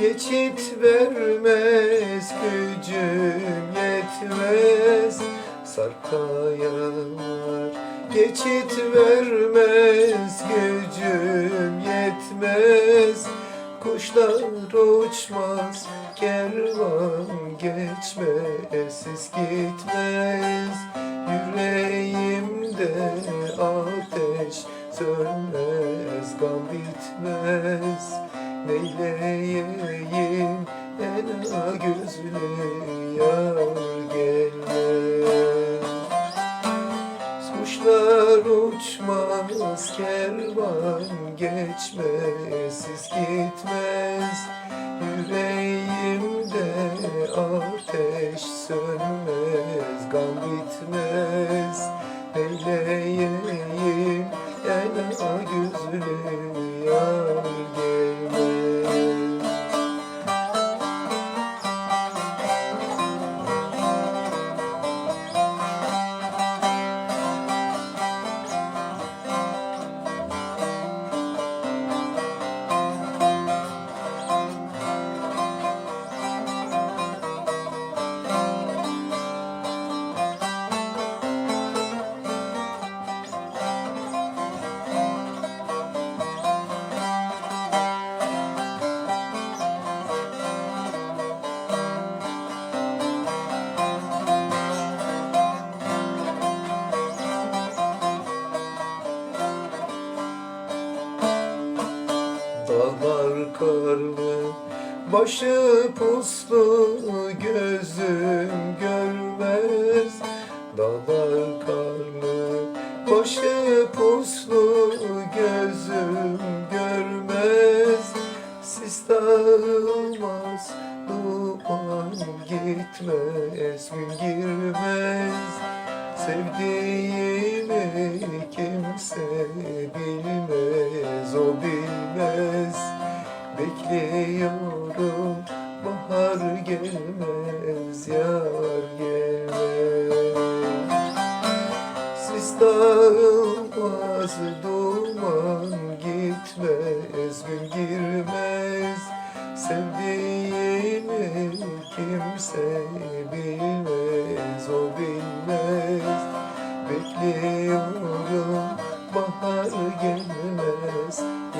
Geçit vermez gücüm yetmez. Sarpaya var Geçit vermez gücüm yetmez. Kuşlar uçmaz kervan geçmez Siz gitmez. Yüreğimde ateş sönmez Gam bitmez neyleyeyim ena gözüne yar gelmez Kuşlar uçmaz, kervan geçmez, siz gitmez. Yüreğimde ateş sönmez, gam bitmez. Eyleyeyim yana gözüne Dağlar karlı, başı puslu, gözüm görmez. Dağlar karlı, başı puslu, gözüm görmez. Sis dağılmaz, duman gitmez, gün girmez. Sevdiğimi kimse bilmez, o bilmez. Bekliyorum, bahar gelmez, yar gelmez. Sis dağılmaz, duman gitmez, gün girmez. Sevdiğimi kimse